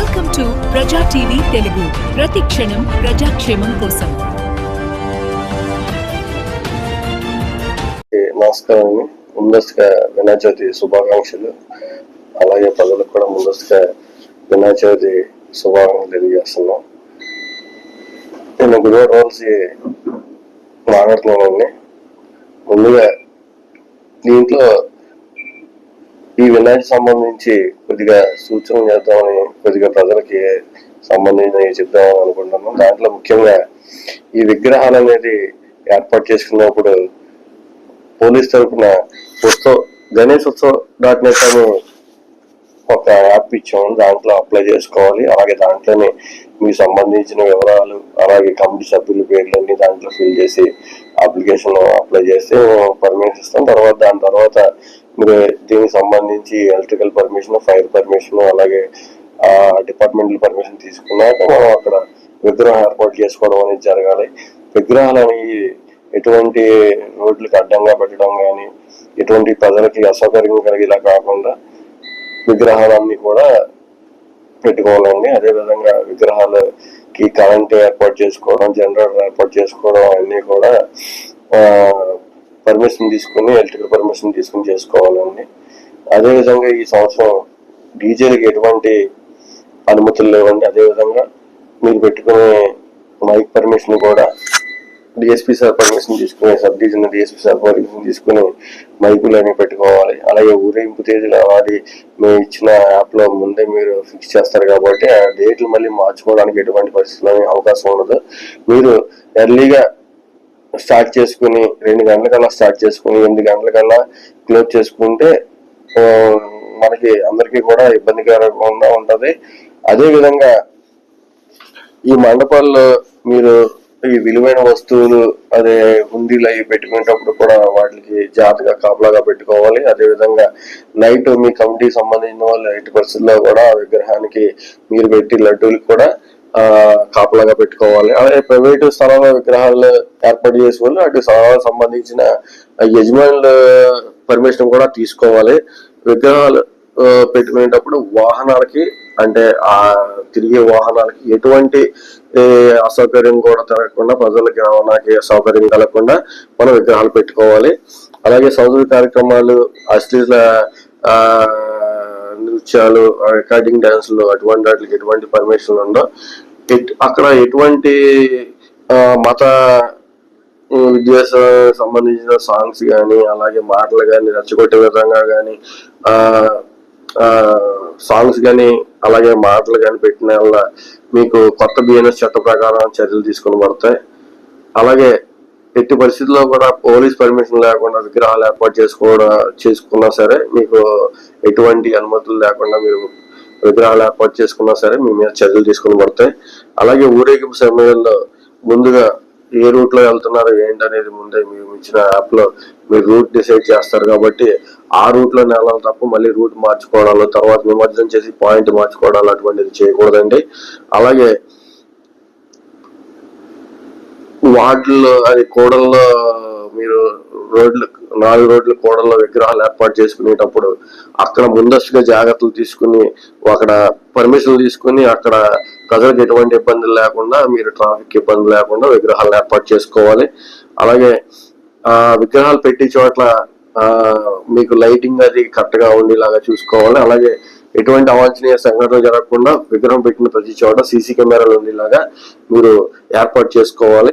Welcome to Praja TV Telugu ప్రతి క్షణం ప్రజాక్షేమం కోసం నమస్కారం అండి. ముందస్తుగా వినాయక చవితి శుభాకాంక్షలు. అలాగే ప్రజలకు కూడా ముందస్తుగా వినాయక చవితి శుభాకాంక్షలు తెలియజేస్తున్నాం. నేను గురువారం రోజు మాట్లాడుతున్నానండి ముందుగా దీంట్లో ఈ సంబంధించి కొద్దిగా సూచనలు చేద్దామని కొద్దిగా ప్రజలకి సంబంధించిన చెప్దామని అనుకుంటున్నాం దాంట్లో ముఖ్యంగా ఈ విగ్రహాలు అనేది ఏర్పాటు చేసుకున్నప్పుడు పోలీస్ తరఫున ఉత్సవ్ గణేష్ ఉత్సవ్ డాట్ నెట్ అని ఒక యాప్ ఇచ్చాము దాంట్లో అప్లై చేసుకోవాలి. అలాగే దాంట్లోనే మీకు సంబంధించిన వివరాలు అలాగే కమిటీ సభ్యుల పేర్లన్నీ దాంట్లో ఫిల్ చేసి అప్లికేషన్ అప్లై చేస్తే పర్మిషన్ ఇస్తాం. తర్వాత దాని తర్వాత మీరు దీనికి సంబంధించి ఎలక్ట్రికల్ పర్మిషన్ ఫైర్ పర్మిషన్ అలాగే డిపార్ట్మెంటల్ పర్మిషన్ తీసుకున్నాక మనం అక్కడ విగ్రహం ఏర్పాటు చేసుకోవడం అనేది జరగాలి. విగ్రహాలు అనేవి ఎటువంటి రోడ్లకు అడ్డంగా పెట్టడం కానీ ఎటువంటి ప్రజలకి అసౌకర్యం కలిగేలా కాకుండా విగ్రహాలన్నీ కూడా పెట్టుకోవాలండి. అదేవిధంగా విగ్రహాలకి కరెంట్ ఏర్పాటు చేసుకోవడం జనరేటర్ ఏర్పాటు చేసుకోవడం అన్నీ కూడా పర్మిషన్ తీసుకుని ఎలక్ట్రికల్ పర్మిషన్ తీసుకుని చేసుకోవాలండి. అదే విధంగా ఈ సంవత్సరం డీజేలకి ఎటువంటి అనుమతులు లేవండి. అదేవిధంగా మీరు పెట్టుకునే మైక్ పర్మిషన్ కూడా డిఎస్పీ సార్ పర్మిషన్ తీసుకుని sub division DSP sir permission తీసుకుని మైకులు అనేవి పెట్టుకోవాలి. అలాగే ఊరేగింపు తేదీలు వాడి మేము ఇచ్చిన యాప్లో ముందే మీరు ఫిక్స్ చేస్తారు కాబట్టి ఆ డేట్లు మళ్ళీ మార్చుకోవడానికి ఎటువంటి పరిస్థితులు అవకాశం ఉండదు. మీరు ఎర్లీగా స్టార్ట్ చేసుకుని రెండు గంటలకల్లా స్టార్ట్ చేసుకుని ఎనిమిది గంటలకల్లా క్లోజ్ చేసుకుంటే మనకి అందరికీ కూడా ఇబ్బందికరంగా ఉంటుంది. అదేవిధంగా ఈ మండపాల్లో మీరు ఈ విలువైన వస్తువులు అదే హుండీలు అవి పెట్టుకునేటప్పుడు కూడా వాటికి జాగ్రత్తగా కాపలాగా పెట్టుకోవాలి. అదే విధంగా నైట్ మీ కమిటీకి సంబంధించిన వాళ్ళు ఎట్టి పరిస్థితుల్లో కూడా ఆ విగ్రహానికి మీరు పెట్టి లడ్డూలు కూడా ఆ కాపలాగా పెట్టుకోవాలి. అలాగే ప్రైవేటు స్థలాల విగ్రహాలు ఏర్పాటు చేసే వాళ్ళు అటు స్థలాలకు సంబంధించిన యజమానుల పర్మిషన్ కూడా తీసుకోవాలి. విగ్రహాలు పెట్టుకునేటప్పుడు వాహనాలకి అంటే ఆ తిరిగే వాహనాలకి ఎటువంటి అసౌకర్యం కూడా జరగకుండా ప్రజలకి రవాణాకి అసౌకర్యం కలగకుండా మనం విగ్రహాలు పెట్టుకోవాలి. అలాగే సంస్కృతి కార్యక్రమాలు అశ్లీల ఆ, నృత్యాలు రికార్డింగ్ డ్యాన్సులు అటువంటి వాటికి ఎటువంటి పర్మిషన్ ఉండవు అక్కడ ఎటువంటి మత విద్వేష సంబంధించిన సాంగ్స్ కానీ అలాగే మాటలు కానీ రచ్చగొట్టే విధంగా కానీ సాంగ్స్ కానీ అలాగే మాటలు కానీ పెట్టిన వల్ల మీకు కొత్త బిఎన్ఎస్ చట్ట ప్రకారం చర్యలు తీసుకుని పడతాయి అలాగే ఎట్టి పరిస్థితుల్లో కూడా పోలీస్ పర్మిషన్ లేకుండా విగ్రహాలు ఏర్పాటు చేసుకోవడం చేసుకున్నా సరే మీకు ఎటువంటి అనుమతులు లేకుండా మీరు విగ్రహాలు ఏర్పాటు చేసుకున్నా సరే మీ మీద చర్యలు తీసుకుని పడతాయి అలాగే ఊరేగింపు సమయంలో ముందుగా ఏ రూట్లో వెళ్తున్నారు ఏంటి అనేది ముందే మీరు ఇచ్చిన యాప్లో మీరు రూట్ డిసైడ్ చేస్తారు కాబట్టి ఆ రూట్లో వెళ్ళాలి తప్ప మళ్ళీ రూట్ మార్చుకోవడాలు తర్వాత నిమజ్జనం చేసి పాయింట్ మార్చుకోవడాలు అటువంటిది చేయకూడదండి. అలాగే వార్డుల్లో అది కూడల్లో మీరు రోడ్లు నాలుగు రోడ్ల కూడల్లో విగ్రహాలు ఏర్పాటు చేసుకునేటప్పుడు అక్కడ ముందస్తుగా జాగ్రత్తలు తీసుకుని అక్కడ పర్మిషన్ తీసుకుని అక్కడ ప్రజలకు ఎటువంటి ఇబ్బందులు లేకుండా మీరు ట్రాఫిక్ ఇబ్బంది లేకుండా విగ్రహాలను ఏర్పాటు చేసుకోవాలి. అలాగే ఆ విగ్రహాలు పెట్టే చోట్ల మీకు లైటింగ్ అది కరెక్ట్గా ఉండేలాగా చూసుకోవాలి. అలాగే ఎటువంటి అవాంఛనీయ సంఘటనలు జరగకుండా విగ్రహం పెట్టిన ప్రతి చోట సీసీ కెమెరాలు ఉండేలాగా మీరు ఏర్పాటు చేసుకోవాలి.